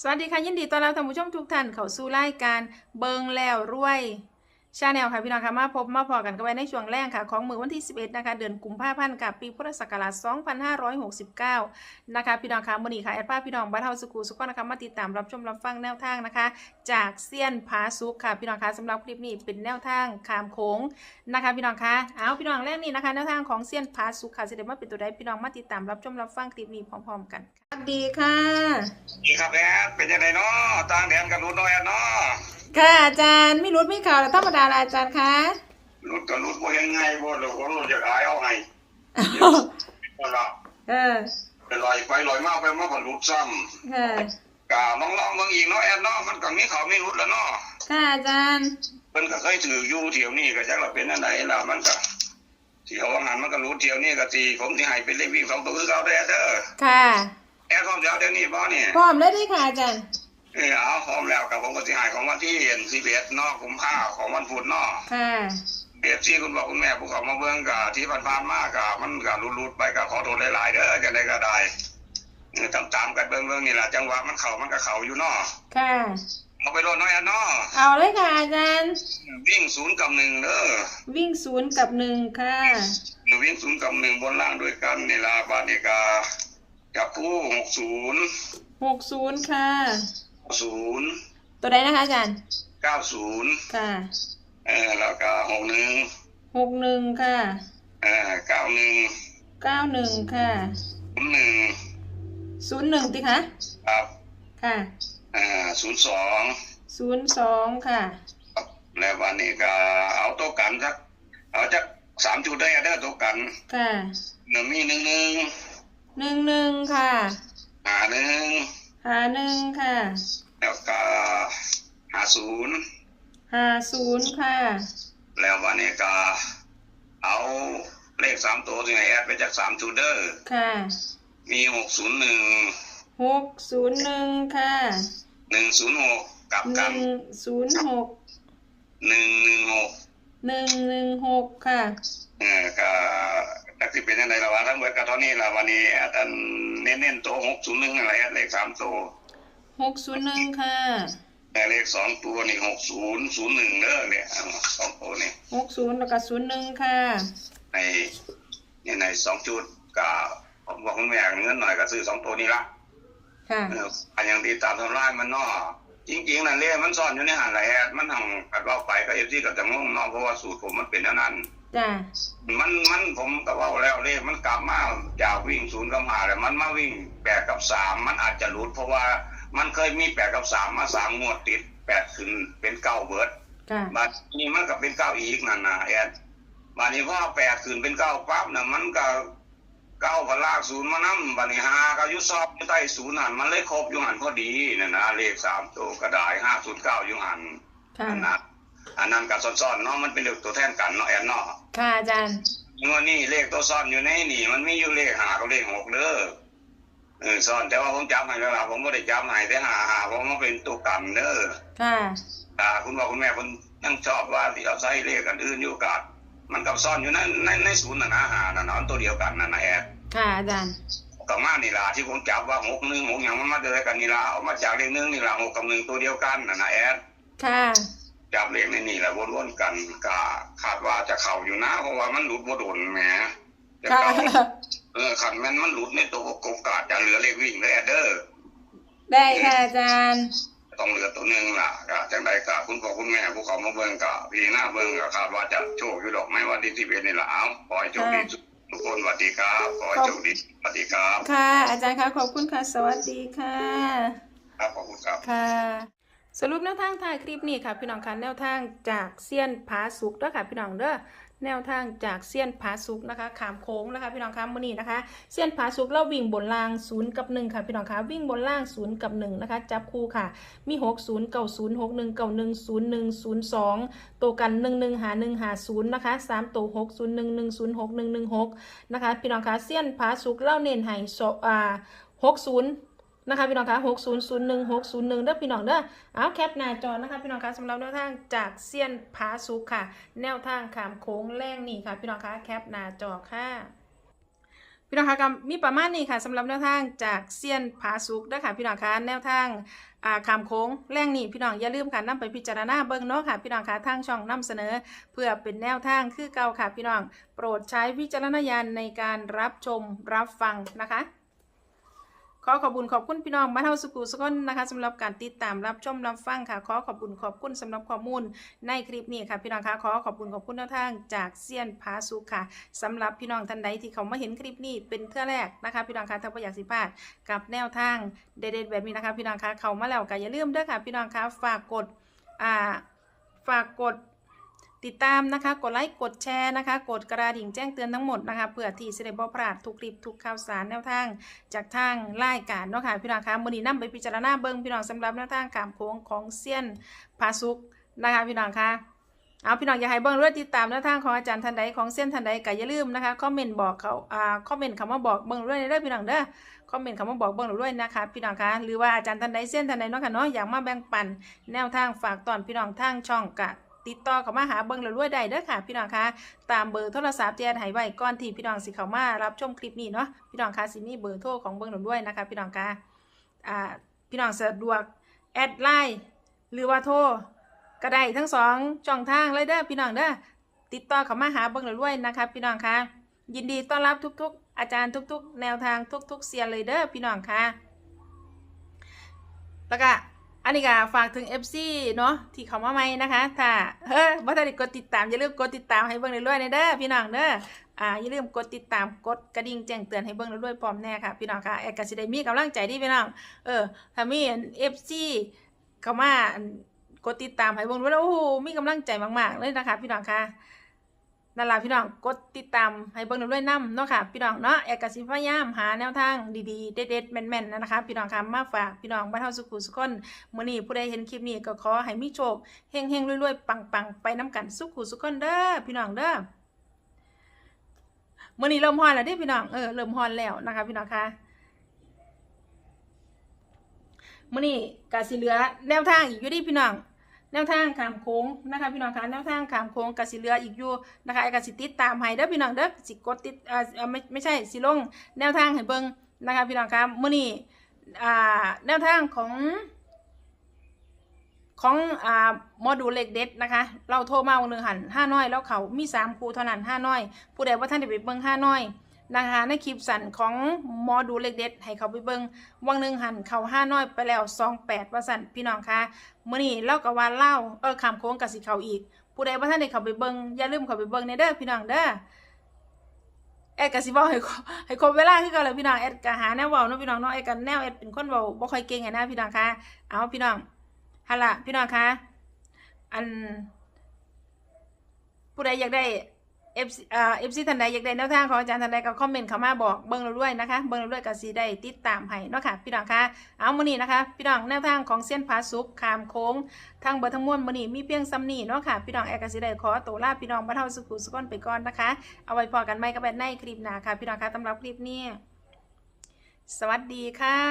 สวัสดีค่ะยินดีต้อนรับท่านผู้ชมทุกท่านเข้าสู่รายการเบิงแล้วรวยชาแนลค่ะพี่น้องค่ะมาพบมาพอกันกันไว้ในช่วงแรกค่ะของมือวันที่ 11 นะคะ เดือนกุมภาพันธ์กับปีพุทธศักราช 2569 นะคะพี่น้องค่ะมือนี้ค่ะแอดภาพพี่น้องบ้านเฮาสุกูสุขนะคะมาติดตามรับชมรับฟังแนวทางนะคะ จากเซียนผาซุกค่ะพี่น้องค่ะสำหรับคลิปนี้เป็นแนวทางขามโค้งนะคะพี่น้องค่ะเอาพี่น้องแรกนี้นะคะแนวทางของเซียนผาซุกค่ะจะได้มาเป็นตัวใดพี่น้องมาติดตามรับชมรับฟังคลิปนี้พร้อม ๆ กันค่ะดีค่ะ นี่ครับแอดเป็นยังไงเนาะต่างแดนกับรุดน้อยแอดเนาะค่ะอาจารย์ไม่รู้ไม่ข่าวแต่ธรรมดาละอาจารย์คะรุดกับรุดบ่ยังไงบ่หรือว่ารุดจะขายเอาให้ก็ละเออเป็นลอยไปลอยมาไปมาผ่อนรุดซ้ค่ะำกะมองลองเมืองอีกเนาะแอดเนาะมันก็มีเขามีรุดแล้วเนาะค่ะอาจารย์เพิ่นก็เคยถืออยู่เที่ยวนี้ก็จักละเป็นอันไหนล่ะมันก็เที่ยวว่างันมันก็รุดเที่ยวนี้ก็ตีผมสิให้เป็นเลขวิ่งสองตัวคือเก่าเด้อเด้อค่ะ แอดพร้อมแล้วเดี๋ยวนี้บ่เนี่ยพร้อมแล้วด้วยค่ะอาจารย์เออเอาพร้อมแล้วกับผมก็สิให้ของวันที่11เนาะกุมภาพันธ์ของวันพุธเนาะค่ะเอฟซีคุณบอกคุณแม่ผู้เขามาเบิ่งกะที่ผ่านๆมากะมันกะรุดๆไปกะขอโทษหลายๆเด้อจะได้ก็ได้เออตามๆกันเบิ่งๆนี่แหละจังหวะมันเข้ามันก็เข้าอยู่เนาะค่ะเอาไปโลดน้อยอันเนาะเอาเลยค่ะอาจารย์วิ่งศูนย์กับหนึ่งเด้อวิ่งศูนย์กับหนึ่งค่ะหนูวิ่งศูนย์กับหนึ่งบนล่างด้วยกันนี่ล่ะบานิกา จับคู่หกศูนย์หกศูนย์ค่ะ ศูนย์ตัวใดนะคะอาจารย์เก้าศูนย์ค่ะเออแล้วก็หกหนึ่งหกหนึ่งค่ะเออเก้าหนึ่งเก้าหนึ่งค่ะศูนย์หนึ่งศูนย์หนึ่งติคะครับค่ะเอ่าศูนย์สองศูนย์สองค่ะ แล้ววันนี้ก็เอาโต๊ะกันสักเอาจักสามจุดได้เด้อโต๊ะกันค่ะหนึ่งมีหนึ่งหนึ่ง หนึ่งหนึ่งค่ะ หาหนึ่งหาหนึ่งค่ะ แล้วก็หาศูนย์หาศูนย์ค่ะ แล้ววันนี้ก็เอาเลขสามตัวที่ไหนแอดไปจากสามจุดเด้อค่ะ มีหกศูนย์หนึ่งหกศูนย์หนึ่งค่ะหนึ่งศูนย์หกกลับหกันึ่นงศูนย์หกหนึ่งหนึ่งหกหนึ่งหนึ่งหกค่ะ เออก็ ตักที่เป็นยังไงละวะทั้งหมดก็เท่านี้ละวันนี้แอดอันเน้นๆตัวหกศูนย์หนึ่งอะไรแอดเลขสามตัวหกศูนย์หนึ่งค่ะแต่เลขสองตัวนี่หกศูนย์ศูนย์หนึ่งเด้อเนี่ยเอาสองตัวนี่หกศูนย์แล้วก็ศูนย์หนึ่งค่ะ ในนี่ในสองจุดก็ผมบอกคุณแม่เงินหน่อยก็ซื้อสองตัวนี้ละค่ะเอออันยังตีตามทำร้ายมันเนอจริงๆนั่นเลขมันซ่อนอยู่ในหันแหละมันทำกัดเราไปก็เอฟซีกับจะงงเนอกเพราะว่าสูตรผมมันเป็นอันนั้น จ้ะมันมันผมก็เว่าแล้วเลขมันกลับมาจากวิ่งศูนย์กับหาแล้วมันมาวิ่งแปดกับสามมันอาจจะหลุดเพราะว่ามันเคยมีแปดกับสามมาสามงวดติดแปดขึ้นเป็นเก้าเบิร์ดค่ะบัดนี้มันก็เป็นเก้าอีกนั่นนะแอดบัดนี้พอแปดขึ้นเป็นเก้าปั๊บน่ะมันก็เก้ากับลากศูนย์มานั่บัดนี้ห้าก็อยุซอบอยู่ใต้ศูนย์หันมันเลยครบอยู่หันพอดีนั่นนะเลขสามตัวก็ได้ห้าศูนย์เก้าอยู่หันค่ะ อันนั้นอันนั้นกับซ้อนๆเนาะมันเป็นเลขตัวแทนกันเนาะแอดเนาะค่ะอาจารย์งวดนี้เลขตัวซ่อนอยู่ในนี่มันมีอยู่เลขหากับเลขหกเด้อเออซ่อนแต่ว่าผมจำให้แล้วล่ะผมไม่ได้จำให้แต่หาหาผมมันเป็นตัวกันเด้อค่ะอ่าคุณพ่อคุณแม่คุณยังชอบว่าที่เอาใช้เลขกันอื่นอยู่กับมันกับซ่อนอยู่ในในในศูนย์น่ะนะหาน่ะเนาะตัวเดียวกันน่ะนะแอดค่ะอาจารย์กับมานี่ล่ะที่ผมจับว่าหกหนึ่งหกอย่างมันมาเจอกันนี่ล่ะเอามาจากเลขหนึ่งนี่ล่ะหกกับหนึ่งตัวเดียวกันน่ะนะแอดค่ะ จับเลขในนี่แหละวนๆกันก็คาดว่าจะเข้าอยู่นะ เพราะว่ามันหลุดบ่โดนแหมจะค่ะเข้าเออขันแม่นมันหลุดในตัวโอกาสจะเหลือเลขวิ่งเลยอะเด้อได้ค่ะอาจารย์ต้องเหลือตัวหนึงล่ะก็จังใดก็คุณพ่อคุณแม่ผู้เขามาเบิ่งก็พี่หน้าเบิ่งก็คาดว่าจะโชคอยู่ดอกไม้วันที่สิบเอ็ดนี่ล่ะเอาขอให้โชคดีทุกคนสวัสดีครับขอให้โชคดีสวัสดีครับ ค่ะ อาจารย์คะขอบคุณค่ะ สวัสดีค่ะ ครับขอบคุณครับค่ะ สรุปแนวทางถ่ายคลิปนี้ค่ะพี่น้องคะแนวทางจากเซียนผาสุกเด้อค่ะพี่น้องเด้อแนวทางจากเซียนผาสุกนะคะขามโค้งนะคะพี่น้องคะมื้อนี้นะคะเซียนผาสุกเล่าวิ่งบนล่างศูนย์กับหนึ่งค่ะพี่น้องคะวิ่งบนล่างศูนย์กับหนึ่งนะคะจับคู่ค่ะ มีหกศูนย์เก้าศูนย์หกหนึ่งเก้าหนึ่งศูนย์หนึ่งศูนย์สองตัวกันหนึ่งหนึ่งหาหนึ่งหาศูนย์นะคะสามตัวหกศูนย์หนึ่งหนึ่งศูนย์หกหนึ่งหนึ่งหกนะคะพี่น้องคะเซียนผาสุกเล่าเน้นให้โซอ่าหกศูนย์ นะคะพี่น้องคะ6001 601เด้อพี่น้องเด้อเอาแคปหน้าจอนะคะพี่น้องคะสำหรับแนวทางจากเซียนผาสุกค่ะ แนวทางขามโค้งแรงนี่ค่ะพี่น้องคะแคปหน้าจอค่ะพี่น้องคะก็มีประมาณนี้ค่ะสำหรับแนวทางจากเซียนผาสุกเด้อค่ะพี่น้องคะแนวทางอ่าคำโค้งแรงนี่พี่น้องอย่าลืมค่ะนำไปพิจารณาเบิ่งเนาะค่ะพี่น้องคะทางช่องนำเสนอ เพื่อเป็นแนวทางคือเก่าค่ะพี่น้อง โปรดใช้วิจารณญาณในการรับชมรับฟังนะคะ ขอขอบคุณขอบคุณพี่น้องบ้านเฮาสุกุสุกนนะคะสำหรับการติดตามรับชมรับฟังค่ะ ขอขอบคุณขอบคุณสำหรับข้อมูลในคลิปนี้ค่ะพี่น้องคะขอขอบคุณขอบคุณแนวทางจากเซียนผาสุค่ะสำหรับพี่น้องท่านใดที่เขามาเห็นคลิปนี้เป็นเทื่อแรกนะคะพี่น้องคะถ้าอยากสิพลาดกับแนวทางเด็ดๆแบบนี้นะคะ พี่น้องคะเขามาแล้วก็อย่าลืมเด้อค่ะ พี่น้องคะฝากกดอ่าฝากกด ติดตามนะคะ กดไลค์กดแชร์นะคะ กดกระดิ่งแจ้งเตือนทั้งหมดนะคะเพื่อที่จะได้บ่พลาดทุกคลิปทุกข่าวสารแนวทาง จากทางรายการเนาะค่ะพี่น้องคะมื้อนี้นํไปพิจารณาเบิ่งพี่น้องสำหรับแนวทางขามโค้งของเซียนพาสุกนะคะพี่น้องคะเอาพี่น้องอย่าให้เบิ่งรือว่าติดตามแนวทางของอาจารย์ท่านใดของเซียนท่านใดก็อย่าลืมนะคะคอมเมนต์บอกเขาอ่าคอมเมนต์คำว่าบอกเบิ่งด้วยเด้อพี่น้องเด้อคอมเมนต์คำว่าบอกเบิ่งด้วยนะคะพี่น้องคะหรือว่าอาจารย์ท่านใดเซียนท่านใดเนาะค่ะเนาะอยากมาแบ่งปันแนวทางฝากตอนพี่น้องทางช่องกะ ติดต่อเข้ามาหาเบิ่งแล้วรวยได้เด้อค่ะ พี่น้องคะตามเบอร์โทรศัพท์ที่แอดให้ไว้ก่อนที่พี่น้องสิเข้ามารับชมคลิปนี้เนาะพี่น้องคะสิมีเบอร์โทรของเบิ่งแล้วรวยนะคะ พี่น้องคะอ่าพี่น้องสะดวกแอดไลน์หรือว่าโทรก็ได้ทั้งสองช่องทางเลยเด้อพี่น้องเด้อติดต่อเข้ามาหาเบิ่งแล้วรวยนะคะพี่น้องคะยินดีต้อนรับทุก ๆ อาจารย์ทุก ๆ แนวทางทุก ๆเซียนเลยเด้อพี่น้องคะแล้วก็ อันนี้ก็ฝากถึง FC เนาะที่เขามาใหม่นะคะ ถ้าเฮ้ยบ่ทันได้กดติดตามอย่าลืมกดติดตามให้เบิ่งเรื่อยๆในเด้อพี่น้องเด้ออ่าอย่าลืมกดติดตามกดกระดิ่งแจ้งเตือนให้เบิ่งเรื่อยๆพร้อมแน่ค่ะพี่น้องค่ะแอดก็สิได้มีกำลังใจดีพี่น้องเออถ้ามี FC เข้ามากดติดตามให้เบิ่งด้วยแล้วโอ้โหมีกำลังใจมากๆเลยนะคะพี่น้องค่ะ นั่นล่ะพี่น้องกดติดตามให้เบิ่งเรื่อยๆนํเนาะค่ะพี่น้องเนาะแอก็สิพยายามหาแนวทางดีๆเด็ดๆแม่นๆนะคะพี่น้องค่ะมาฝากพี่น้องบ้านเฮาสุขุสุขคนมื่อนี้ผู้ใดเห็นคลิปนี้ก็ขอให้มีโชคเฮงเฮงๆรวยๆปังๆไปน้ำกันสุขุสุขคนเด้อพี่น้องเด้อมื่อนี้เริ่มฮอนแล้วเด้พี่น้อง เออ เริ่มฮอนแล้วนะคะพี่น้องคะมื่อนี้กาสิเหลือแนวทางอีกอยู่ดิพี่น้อง แนวทางขามโค้งนะคะพี่น้องคะแนวทางขามโค้งกาสิเหลืออีกอยู่นะคะไอ้กาสิติดตามให้เด้อพี่น้องเด้อสิกดติดอ่าไม่ไม่ใช่สิลงแนวทางให้เบิ่งนะคะพี่น้องคะมื่อนี้อ่าแนวทางของของอ่าโมดูลเลขเด็ดนะคะ เราโทรมาวันหนึ่งหันห้าน้อยแล้วเขามีสามครูเท่านั้นห้าน้อย ผู้ใดว่าท่านได้ไปเบิ้งห้าน้อย นะคะในคลิปสั่นของโมดูเลขเด็ด ให้เขาไปเบิ้งวังหนึ่งหันเขาห้าน้อยไปแล้วสองแปดว่าสั่นพี่น้องคะมื่อนี้เล่ากับว่าเล่าเออคำโค้งกับสิเขาอีก ผู้ใดว่าท่านได้เขาไปเบิ้งอย่าลืมเขาไปเบิ้งในเด้อพี่น้องเด้อแอดกัสิบอกให้ครให้ครบเวลาคือกันเลยพี่น้องแอดกะหาแนวเว้าเนาะพี่น้องเนาะแอดกันแนวแอดเป็นคนเว้าบ่ค่อยเก่งไงนะพี่น้องคะเอาพี่น้องฮัลโหลพี่น้องคะอันผู้ใดอยากได้ เอฟเอ่อฟซีท่านใดอยากได้แนวทางของอาจารย์ท่านใดก็คอมเมนต์เข้ามาบอกเบิ้งเราด้วยนะคะ เบิ้งเราด้วยก็สีได้ติดตามให้เนาะค่ะพี่น้องคะเอามื้อนี้นะคะ พี่น้องแนวทางของเส้นผาสุกขามโค้งทางเบอร์ทั้งมวลมื้อนี้มีเพียงซ้ำนี้เนาะค่ะพี่น้องแอร์ก็สิได้ขอตัวลาพี่น้องบ้านเฮาสุขุสุขนไปก่อนนะคะ เอาไว้พอกันใหม่กับแบนในคลิปหน้าค่ะพี่น้องคะสำหรับคลิปนี้ สวัสดีค่ะ